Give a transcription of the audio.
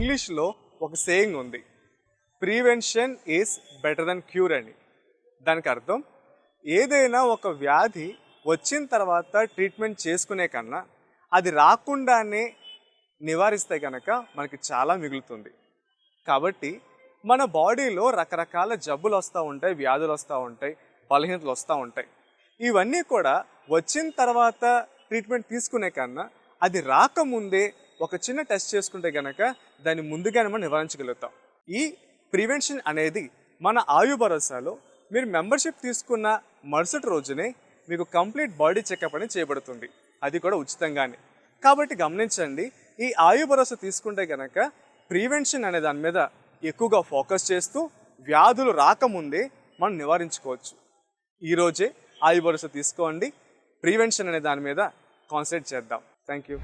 ఇంగ్లీష్లో ఒక సేయింగ్ ఉంది. Prevention is better than cure అని. దానికి అర్థం ఏదైనా ఒక వ్యాధి వచ్చిన తర్వాత ట్రీట్మెంట్ చేసుకునే కన్నా అది రాకుండానే నివారిస్తే కనుక మనకి చాలా మిగులుతుంది. కాబట్టి మన బాడీలో రకరకాల జబ్బులు వస్తూ ఉంటాయి వ్యాధులు వస్తూ ఉంటాయి బలహీనతలు వస్తూ ఉంటాయి. ఇవన్నీ కూడా వచ్చిన తర్వాత ట్రీట్మెంట్ తీసుకునే కన్నా అది రాకముందే ఒక చిన్న టెస్ట్ చేసుకుంటే కనుక దాన్ని ముందుగానే మనం నివారించగలుగుతాం. ఈ ప్రివెన్షన్ అనేది మన ఆయు భరోసాలో మీరు మెంబర్షిప్ తీసుకున్న మరుసటి రోజునే మీకు కంప్లీట్ బాడీ చెకప్ అనేది చేయబడుతుంది. అది కూడా ఉచితంగానే. కాబట్టి గమనించండి ఈ ఆయు భరోసా తీసుకుంటే కనుక ప్రివెన్షన్ అనే దాని మీద ఎక్కువగా ఫోకస్ చేస్తూ వ్యాధులు రాకముందే మనం నివారించుకోవచ్చు. ఈరోజే ఆయు భరోసా తీసుకోండి ప్రివెన్షన్ అనే దాని మీద కాన్సన్ట్రేట్ చేద్దాం. Thank you